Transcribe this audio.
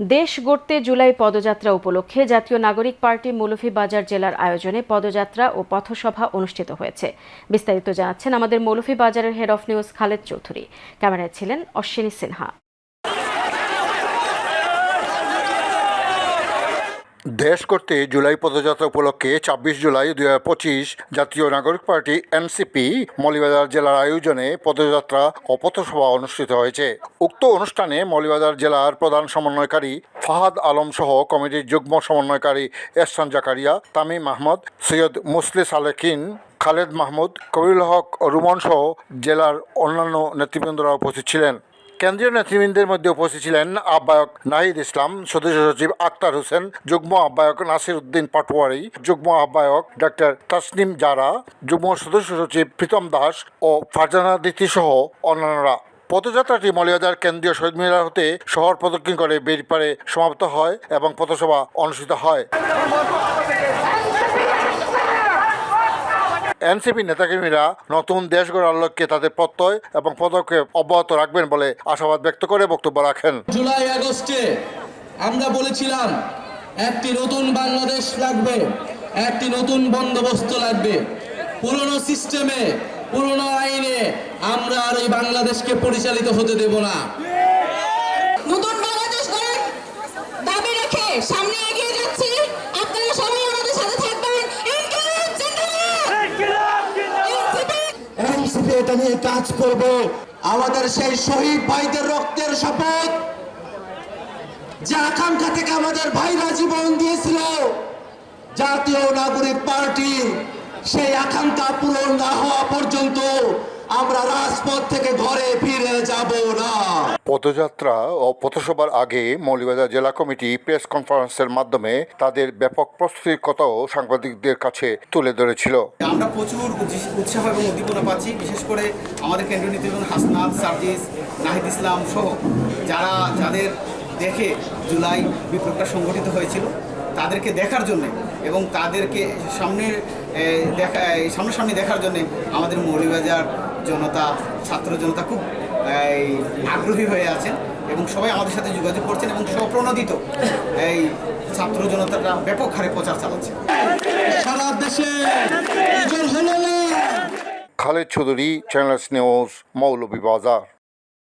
দেশ গড়তে জুলাই পদযাত্রা উপলক্ষে জাতীয় নাগরিক পার্টি মৌলভীবাজার জেলার আয়োজনে পদযাত্রা ও পথসভা অনুষ্ঠিত হয়েছে। বিস্তারিত জানাচ্ছেন আমাদের মৌলভীবাজারের head of news Khaled Chowdhury. ক্যামেরায় ছিলেন অশ্বিনী সিনহা। দেশ করতে জুলাই পদযাত্রা উপলক্ষে ছাব্বিশ জুলাই দুই হাজার পঁচিশ জাতীয় নাগরিক পার্টি এনসিপি মৌলিবাজার জেলার আয়োজনে পদযাত্রা ও পথসভা অনুষ্ঠিত হয়েছে। উক্ত অনুষ্ঠানে মৌলিবাজার জেলার প্রধান সমন্বয়কারী ফাহাদ আলম সহ কমিটির যুগ্ম সমন্বয়কারী এহসান জাকারিয়া, তামিম আহমদ, সৈয়দ মুসলি সালেকিন খালেদ মাহমুদ, কবিরুল হক রুমন সহ জেলার অন্যান্য নেতৃবৃন্দরা উপস্থিত ছিলেন। কেন্দ্রীয় নেতৃবৃন্দের মধ্যে উপস্থিত ছিলেন আহ্বায়ক নাহিদ ইসলাম সদস্য সচিব আক্তার হোসেন, যুগ্ম আহ্বায়ক নাসির উদ্দিন পাটোয়ারি, যুগ্ম আহ্বায়ক ডক্টর তাসনিম জারা, যুগ্ম সদস্য সচিব প্রীতম দাস ও ফারজানা দিতি সহ অন্যান্যরা। পদযাত্রাটি মলিয়াদার কেন্দ্রীয় শহীদ মিনার হতে শহর প্রদক্ষিণ করে বেরিপারে সমাপ্ত হয় এবং পথসভা অনুষ্ঠিত হয়। এনসিপি নেতাকর্মীরা নতুন দেশ গড়ার লক্ষ্যে তাদের প্রত্যয় এবং পদক্ষেপ অব্যাহত রাখবেন বলে আশাবাদ ব্যক্ত করে বক্তব্য রাখেন। জুলাই আগস্টে আমরা বলেছিলাম একটি নতুন বাংলাদেশ লাগবে একটি নতুন বন্দোবস্ত লাগবে। পুরনো সিস্টেমে পুরনো আইনে আমরা আর এই বাংলাদেশকে পরিচালিত হতে দেব না। নতুন বাংলাদেশ গড়ার দাবি রেখে সামনে এগিয়ে যাচ্ছি আপনারা সবাই আমাদের সাথে থাকবেন ইনকিলাব জিন্দাবাদ এনসিপি এনসিপি এটা নিয়ে কাজ করব। আমাদের সেই শহীদ ভাইদের রক্তের শপথ, যে আকাঙ্ক্ষা থেকে আমাদের ভাইরা জীবন দিয়েছিল। জাতীয় নাগরিক পার্টি, সেই আকাঙ্ক্ষা পূরণ না হওয়া পর্যন্ত আমরা রাজপথ থেকে ঘরে ফিরে যাব না। পদযাত্রা ও পথসভার আগে মৌলিবাজার জেলা কমিটি প্রেস কনফারেন্সের মাধ্যমে তাদের ব্যাপক প্রস্তুতির কথাও সাংবাদিকদের কাছে তুলে ধরেছিল। আমরা প্রচুর উৎসাহ এবং উদ্দীপনা পাচ্ছি বিশেষ করে আমাদের কেন্দ্রীয় নেতৃবৃন্দ হাসনাত সার্জিস নাহিদ ইসলাম সহ যারা যাদের দেখে জুলাই বিপ্লবটা সংগঠিত হয়েছিল তাদেরকে দেখার জন্য এবং তাদেরকে সামনের এ, দেখা সামনাসামনি দেখার জন্য আমাদের মৌলিবাজার জনতা ছাত্র জনতা খুব আগ্রহী হয়ে আছেন এবং সবাই আমাদের সাথে যোগাযোগ করছেন এবং স্বপ্রণোদিত এই ছাত্র জনতাটা ব্যাপক হারে প্রচার চালাচ্ছে। সারা দেশে খালেদ চৌধুরী চ্যানেলস নিউজ মৌলভীবাজার।